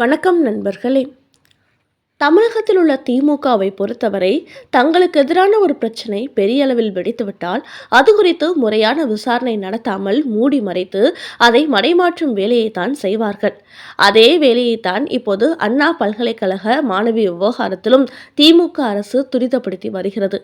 வணக்கம் நண்பர்களே. தமிழகத்தில் உள்ள திமுகவை பொறுத்தவரை தங்களுக்கு எதிரான ஒரு பிரச்சனை பெரிய அளவில் வெடித்துவிட்டால் அது குறித்து முறையான விசாரணை நடத்தாமல் மூடி மறைத்து அதை மடைமாற்றும் வேலையைத்தான் செய்வார்கள். அதே வேலையைத்தான் இப்போது அண்ணா பல்கலைக்கழக மாணவி விவகாரத்திலும் திமுக அரசு துரிதப்படுத்தி வருகிறது.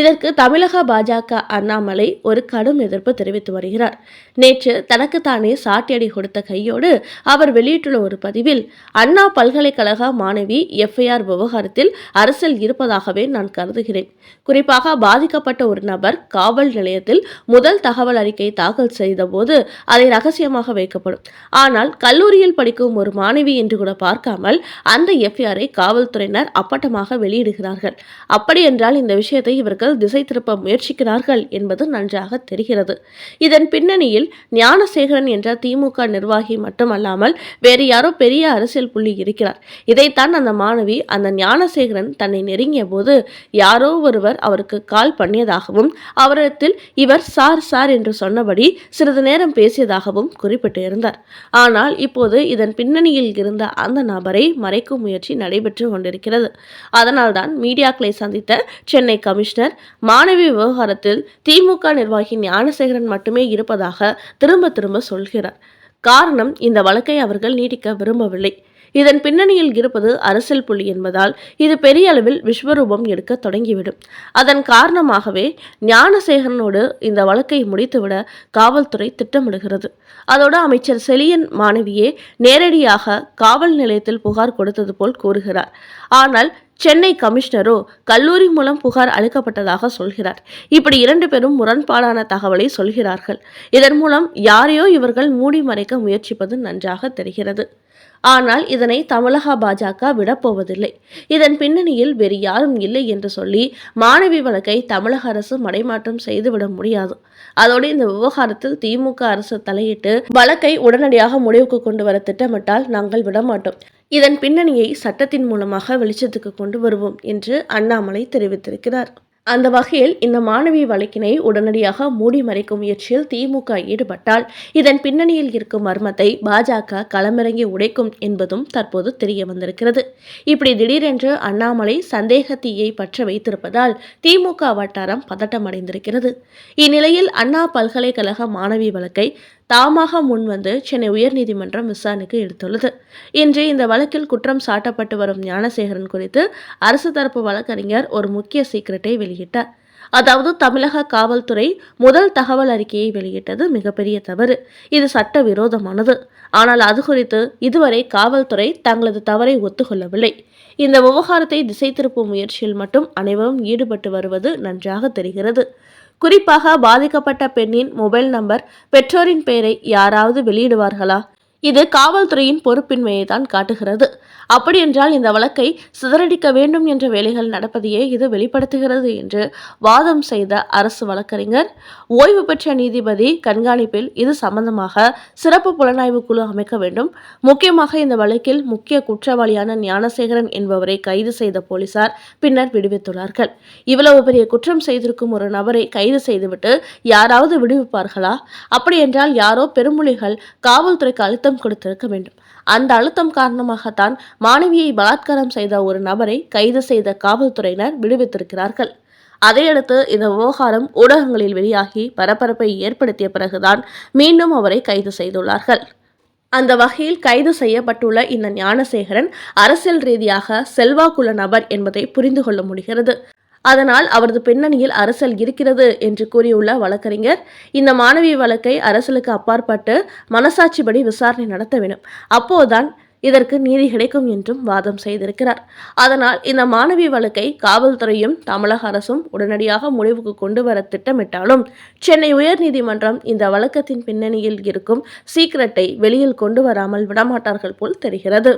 இதற்கு தமிழக பாஜக அண்ணாமலை ஒரு கடும் எதிர்ப்பு தெரிவித்து வருகிறார். நேற்று தனக்குத்தானே சாட்டியடி கொடுத்த கையோடு அவர் வெளியிட்டுள்ள ஒரு பதிவில் அண்ணா பல்கலைக்கழக மாணவி எஃப்ஐஆர் விவகாரத்தில் அரசியல் இருப்பதாகவே நான் கருதுகிறேன். குறிப்பாக பாதிக்கப்பட்ட ஒரு நபர் காவல் நிலையத்தில் முதல் தகவல் அறிக்கை தாக்கல் செய்தபோது அதை ரகசியமாக வைக்கப்படும். ஆனால் கல்லூரியில் படிக்கும் ஒரு மாணவி என்று கூட பார்க்காமல் அந்த எஃப்ஐஆரை காவல்துறையினர் அப்பட்டமாக வெளியிடுகிறார்கள். அப்படி என்றால் இந்த விஷயத்தை மக்கள் திசை திருப்ப முயற்சிக்கிறார்கள் என்பது நன்றாக தெரிகிறது. இதன் பின்னணியில் ஞானசேகரன் என்ற திமுக நிர்வாகி மட்டுமல்லாமல் வேறு யாரோ பெரிய அரசியல் புள்ளி இருக்கிறார். இதைத்தான் அந்த மாணவி அந்த ஞானசேகரன் தன்னை நெருங்கிய போது யாரோ ஒருவர் அவருக்கு கால் பண்ணியதாகவும் அவரிடத்தில் இவர் சார் சார் என்று சொன்னபடி சிறிது நேரம் பேசியதாகவும் குறிப்பிட்டு இருந்தார் ஆனால் இப்போது இதன் பின்னணியில் இருந்த அந்த நபரை மறைக்கும் முயற்சி நடைபெற்று கொண்டிருக்கிறது. அதனால்தான் மீடியாக்களை சந்தித்த சென்னை கமிஷனர் மாணவி விவகாரத்தில் திமுக நிர்வாகி ஞானசேகரன் மட்டுமே இருப்பதாக திரும்ப திரும்ப சொல்கிறார். காரணம் இந்த வழக்கை அவர்கள் நீடிக்க விரும்பவில்லை. இதன் பின்னணியில் இருப்பது அரசியல் புள்ளி என்பதால் இது பெரிய அளவில் விஸ்வரூபம் எடுக்க தொடங்கிவிடும். அதன் காரணமாகவே ஞானசேகரனோடு இந்த வழக்கை முடித்துவிட காவல்துறை திட்டமிடுகிறது. அதோடு அமைச்சர் செலியன் மாணவியே நேரடியாக காவல் நிலையத்தில் புகார் கொடுத்தது போல் கூறுகிறார். ஆனால் சென்னை கமிஷனரோ கல்லூரி மூலம் புகார் அளிக்கப்பட்டதாக சொல்கிறார். இப்படி இரண்டு பேரும் முரண்பாடான தகவலை சொல்கிறார்கள். இதன் மூலம் யாரையோ இவர்கள் மூடி மறைக்க முயற்சிப்பது நன்றாக தெரிகிறது. ஆனால் இதனை தமிழக பாஜக விடப்போவதில்லை இதன் பின்னணியில் வேறு யாரும் இல்லை என்று சொல்லி மாணவி வழக்கை தமிழக அரசு மடைமாற்றம் செய்துவிட முடியாது. அதோடு இந்த விவகாரத்தில் திமுக அரசு தலையிட்டு வழக்கை உடனடியாக முடிவுக்கு கொண்டு வர திட்டமிட்டால் நாங்கள் விடமாட்டோம். இதன் பின்னணியை சட்டத்தின் மூலமாக வெளிச்சத்துக்கு கொண்டு வருவோம் என்று அண்ணாமலை தெரிவித்திருக்கிறார். அந்த வகையில் இந்த மாணவி வழக்கினை உடனடியாக மூடி மறைக்கும் முயற்சியில் திமுக ஈடுபட்டால் இதன் பின்னணியில் இருக்கும் மர்மத்தை பாஜக களமிறங்கி உடைக்கும் என்பதும் தற்போது தெரிய வந்திருக்கிறது. இப்படி திடீரென்று அண்ணாமலை சந்தேக தீயை பற்ற வைத்திருப்பதால் திமுக வட்டாரம் பதட்டமடைந்திருக்கிறது. இந்நிலையில் அண்ணா பல்கலைக்கழக மாணவி வழக்கை தாமாக முன்வந்து சென்னை உயர்நீதிமன்றம் விசாரணைக்கு எடுத்துள்ளது. இன்று இந்த வழக்கில் குற்றம் சாட்டப்பட்டு வரும் ஞானசேகரன் குறித்து அரசு தரப்பு வழக்கறிஞர் ஒரு முக்கிய சீக்கிரட்டை வெளியிட்டார். அதாவது தமிழக காவல்துறை முதல் தகவல் அறிக்கையை வெளியிட்டது மிகப்பெரிய தவறு. இது சட்ட விரோதமானது ஆனால் அது குறித்து இதுவரை காவல்துறை தங்களது தவறை ஒத்துக்கொள்ளவில்லை. இந்த விவகாரத்தை திசை திருப்பும் முயற்சியில் மட்டும் அனைவரும் ஈடுபட்டு வருவது நன்றாக தெரிகிறது. குறிப்பாக பாதிக்கப்பட்ட பெண்ணின் மொபைல் நம்பர் பெற்றோரின் பெயரை யாராவது வெளியிடுவார்களா? இது காவல்துறையின் பொறுப்பின்மையை தான் காட்டுகிறது. அப்படியென்றால் இந்த வழக்கை சிதறடிக்க வேண்டும் என்ற வேலைகள் நடப்பதையே இது வெளிப்படுத்துகிறது என்று வாதம் செய்த அரசு வழக்கறிஞர். ஓய்வு பெற்ற நீதிபதி கண்காணிப்பில் இது சம்பந்தமாக சிறப்பு புலனாய்வு குழு அமைக்க வேண்டும். முக்கியமாக இந்த வழக்கில் முக்கிய குற்றவாளியான ஞானசேகரன் என்பவரை கைது செய்த போலீசார் பின்னர் விடுவித்துள்ளார்கள். இவ்வளவு பெரிய குற்றம் செய்திருக்கும் ஒரு நபரை கைது செய்துவிட்டு யாராவது விடுவிப்பார்களா? அப்படியென்றால் யாரோ பெருமொழிகள் காவல்துறைக்கு அழுத்தம் கொடுத்திருக்க வேண்டும். அந்த அழுத்தம் காரணமாகத்தான் மாணவியை பலாத்காரம் செய்த ஒரு நபரை கைது செய்த காவல்துறையினர் விடுவித்திருக்கிறார்கள். அதையடுத்து இந்த விவகாரம் ஊடகங்களில் வெளியாகி பரபரப்பை ஏற்படுத்திய பிறகுதான் மீண்டும் அவரை கைது செய்துள்ளார்கள். அந்த வகையில் கைது செய்யப்பட்டுள்ள இந்த ஞானசேகரன் அரசியல் ரீதியாக செல்வாக்குள்ள நபர் என்பதை புரிந்து கொள்ள முடிகிறது. அதனால் அவரது பின்னணியில் அரசல் இருக்கிறது என்று கூறியுள்ள வழக்கறிஞர். இந்த மாணவி வழக்கை அரசலுக்கு அப்பாற்பட்டு மனசாட்சிப்படி விசாரணை நடத்த வேண்டும். அப்போதுதான் இதற்கு நீதி கிடைக்கும் என்றும் வாதம் செய்திருக்கிறார். அதனால் இந்த மாணவி வழக்கை காவல்துறையும் தமிழக அரசும் உடனடியாக முடிவுக்கு கொண்டு வர திட்டமிட்டாலும் சென்னை உயர்நீதிமன்றம் இந்த வழக்கத்தின் பின்னணியில் இருக்கும் சீக்கிரட்டை வெளியில் கொண்டு வராமல் விடமாட்டார்கள் போல் தெரிகிறது.